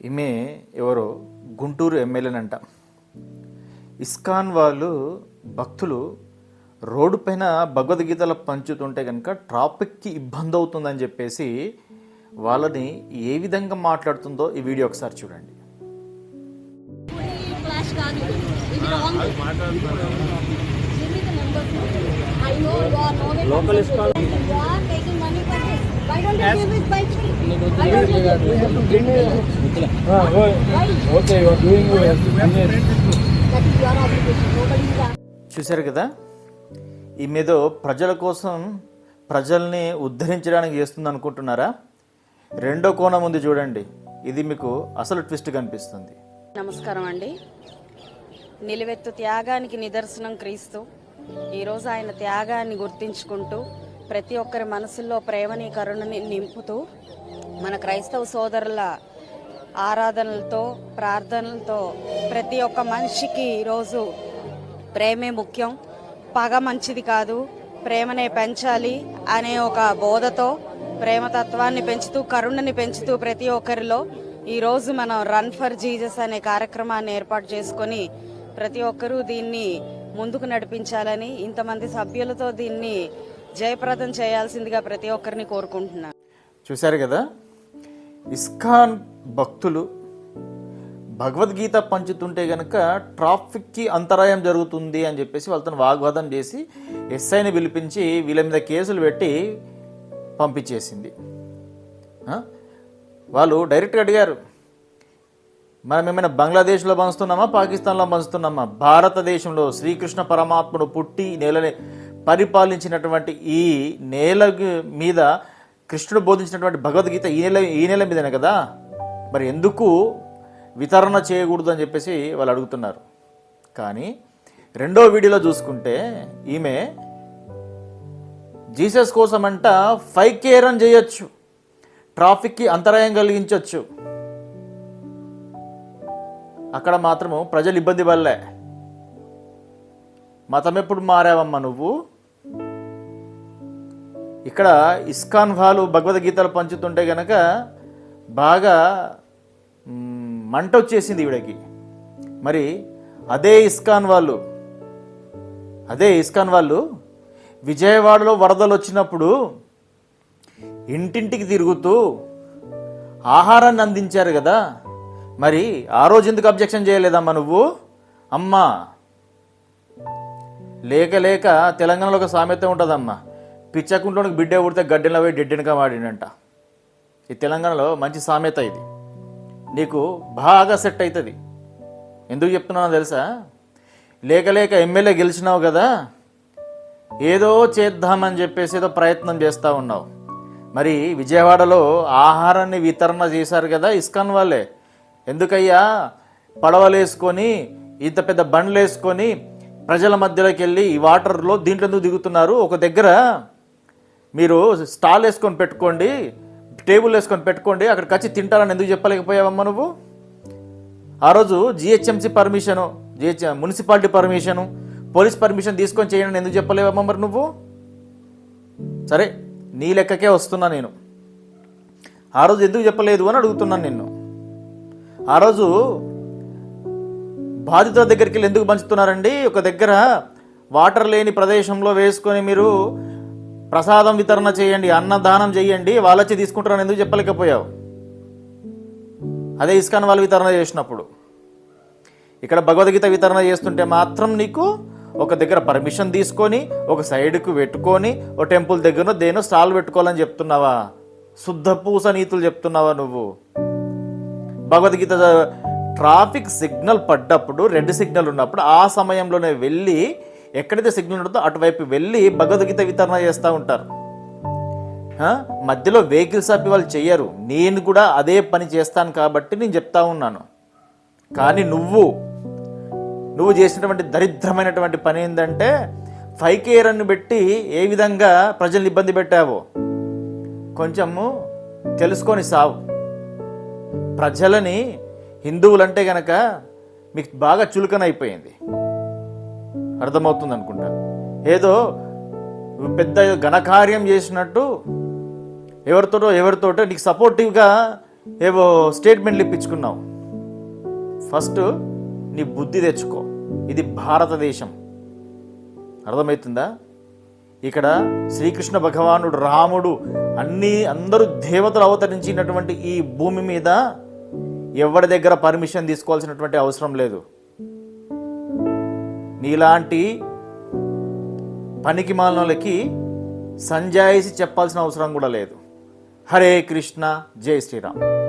ఈమె ఎవరో గుంటూరు ఎమ్మెల్యేనంట ఇస్కాన్ వాళ్ళు భక్తులు రోడ్డు పైన భగవద్గీతలు పంచుతుంటే కనుక ట్రాఫిక్కి ఇబ్బంది అవుతుందని చెప్పేసి వాళ్ళని ఏ విధంగా మాట్లాడుతుందో ఈ వీడియో ఒకసారి చూడండి. క్లాష్ చూశారు కదా? ఈ మీద ప్రజల కోసం ప్రజల్ని ఉద్ధరించడానికి చేస్తుంది అనుకుంటున్నారా? రెండో కోణం ఉంది చూడండి. ఇది మీకు అసలు ట్విస్ట్ కనిపిస్తుంది. నమస్కారం అండి. నిలువెత్తు త్యాగానికి నిదర్శనం క్రీస్తు. ఈరోజు ఆయన త్యాగాన్ని గుర్తించుకుంటూ ప్రతి ఒక్కరి మనసుల్లో ప్రేమని కరుణని నింపుతూ మన క్రైస్తవ సోదరుల ఆరాధనలతో ప్రార్థనలతో ప్రతి ఒక్క మనిషికి ఈరోజు ప్రేమే ముఖ్యం. పగ మంచిది కాదు. ప్రేమనే పెంచాలి అనే ఒక బోధతో ప్రేమతత్వాన్ని పెంచుతూ కరుణని పెంచుతూ ప్రతి ఒక్కరిలో ఈరోజు మనం రన్ ఫర్ జీసస్ అనే కార్యక్రమాన్ని ఏర్పాటు చేసుకొని ప్రతి ఒక్కరూ దీన్ని ముందుకు నడిపించాలని ఇంతమంది సభ్యులతో దీన్ని జయప్రదం చేయాల్సిందిగా ప్రతి ఒక్కరిని కోరుకుంటున్నాను. చూశారు కదా? ఇస్కాన్ భక్తులు భగవద్గీత పంచుతుంటే గనక ట్రాఫిక్కి అంతరాయం జరుగుతుంది అని చెప్పేసి వాళ్ళతో వాగ్వాదం చేసి ఎస్ఐని పిలిపించి వీళ్ళ మీద కేసులు పెట్టి పంపించేసింది. వాళ్ళు డైరెక్ట్గా అడిగారు మనం ఏమైనా బంగ్లాదేశ్లో పంచుతున్నామా పాకిస్తాన్లో పంచుతున్నామా? భారతదేశంలో శ్రీకృష్ణ పరమాత్ముడు పుట్టి నేలనే నేలని పరిపాలించినటువంటి ఈ నేల మీద కృష్ణుడు బోధించినటువంటి భగవద్గీత ఈ నెల ఈ నెల మీదనే కదా? మరి ఎందుకు వితరణ చేయకూడదు అని చెప్పేసి వాళ్ళు అడుగుతున్నారు. కానీ రెండో వీడియోలో చూసుకుంటే ఈమె జీసస్ కోసం అంట ఫైవ్ కేర్ రన్ చేయొచ్చు. ట్రాఫిక్కి అంతరాయం కలిగించవచ్చు అక్కడ మాత్రము ప్రజలు ఇబ్బంది పడలే. మతం ఎప్పుడు మారావమ్మా నువ్వు? ఇక్కడ ఇస్కాన్ వాళ్ళు భగవద్గీతలు పంచుతుంటే గనక బాగా మంట వచ్చేసింది ఈవిడకి. మరి అదే ఇస్కాన్ వాళ్ళు అదే ఇస్కాన్ వాళ్ళు విజయవాడలో వరదలు వచ్చినప్పుడు ఇంటింటికి తిరుగుతూ ఆహారాన్ని అందించారు కదా. మరి ఆ రోజు ఎందుకు అబ్జెక్షన్ చేయలేదమ్మా నువ్వు? అమ్మా లేక లేక తెలంగాణలో ఒక సామెత ఉంటుందమ్మా. పిచ్చకుంటోనికి బిడ్డ పుడితే గడ్డెలో పోయి డెడ్డెనక వాడినంట ఈ తెలంగాణలో మంచి సామెత ఇది. నీకు బాగా సెట్ అవుతుంది ఎందుకు చెప్తున్నానో తెలుసా? లేక లేక ఎమ్మెల్యే గెలిచినావు కదా. ఏదో చేద్దామని చెప్పేసి ఏదో ప్రయత్నం చేస్తూ ఉన్నావు. మరి విజయవాడలో ఆహారాన్ని వితరణ చేశారు కదా ఇస్కాన్ వాళ్ళే. ఎందుకయ్యా? పడవలు వేసుకొని ఇంత పెద్ద బండ్లు వేసుకొని ప్రజల మధ్యలోకి వెళ్ళి ఈ వాటర్లో దీంట్లో ఎందుకు దిగుతున్నారు? ఒక దగ్గర మీరు స్టాల్ వేసుకొని పెట్టుకోండి టేబుల్ వేసుకొని పెట్టుకోండి అక్కడికి వచ్చి తింటారని ఎందుకు చెప్పలేకపోయావమ్మా నువ్వు? ఆ రోజు GHMC permission G H municipality permission police permission తీసుకొని చేయడం ఎందుకు చెప్పలేవమ్మా మరి నువ్వు? సరే నీ లెక్కకే వస్తున్నా నేను. ఆ రోజు ఎందుకు చెప్పలేదు అని అడుగుతున్నాను నిన్ను. ఆ రోజు బాధితుల దగ్గరికి వెళ్ళి ఎందుకు పంచుతున్నారండి? ఒక దగ్గర వాటర్ లేని ప్రదేశంలో వేసుకొని మీరు ప్రసాదం వితరణ చేయండి అన్నదానం చేయండి వాళ్ళొచ్చి తీసుకుంటారని ఎందుకు చెప్పలేకపోయావు? అదే ఇస్కాన్ వాళ్ళు వితరణ చేసినప్పుడు. ఇక్కడ భగవద్గీత వితరణ చేస్తుంటే మాత్రం నీకు ఒక దగ్గర పర్మిషన్ తీసుకొని ఒక సైడ్కు పెట్టుకొని ఓ టెంపుల్ దగ్గర దేనో స్టాల్ పెట్టుకోవాలని చెప్తున్నావా? శుద్ధ పూస నీతులు చెప్తున్నావా నువ్వు? భగవద్గీత ట్రాఫిక్ సిగ్నల్ పడ్డప్పుడు రెడ్ సిగ్నల్ ఉన్నప్పుడు ఆ సమయంలోనే వెళ్ళి ఎక్కడైతే సిగ్నల్ ఉంటుందో అటువైపు వెళ్ళి భగవద్గీత వితరణ చేస్తూ ఉంటారు. మధ్యలో వెహికల్స్ ఆపి వాళ్ళు చెయ్యరు. నేను కూడా అదే పని చేస్తాను కాబట్టి నేను చెప్తా ఉన్నాను. కానీ నువ్వు నువ్వు చేసినటువంటి దరిద్రమైనటువంటి పని ఏంటంటే ఫైవ్ కేరన్ని పెట్టి ఏ విధంగా ప్రజల్ని ఇబ్బంది పెట్టావో కొంచెము తెలుసుకొని సావు. ప్రజలని హిందువులంటే గనక మీకు బాగా చులకనైపోయింది. అర్థమవుతుంది అనుకుంటా. ఏదో పెద్ద ఘనకార్యం చేసినట్టు ఎవరితోటో ఎవరితోటో నీకు సపోర్టివ్గా ఏవో స్టేట్మెంట్లు ఇప్పించుకున్నావు. ఫస్ట్ నీ బుద్ధి తెచ్చుకో. ఇది భారతదేశం. అర్థమవుతుందా? ఇక్కడ శ్రీకృష్ణ భగవానుడు రాముడు అన్నీ అందరూ దేవతలు అవతరించినటువంటి ఈ భూమి మీద ఎవరి దగ్గర పర్మిషన్ తీసుకోవాల్సినటువంటి అవసరం లేదు. నీలాంటి పనికి మాలకి సంజాయిసి చెప్పాల్సిన అవసరం కూడా లేదు. హరే కృష్ణ జై శ్రీరామ్.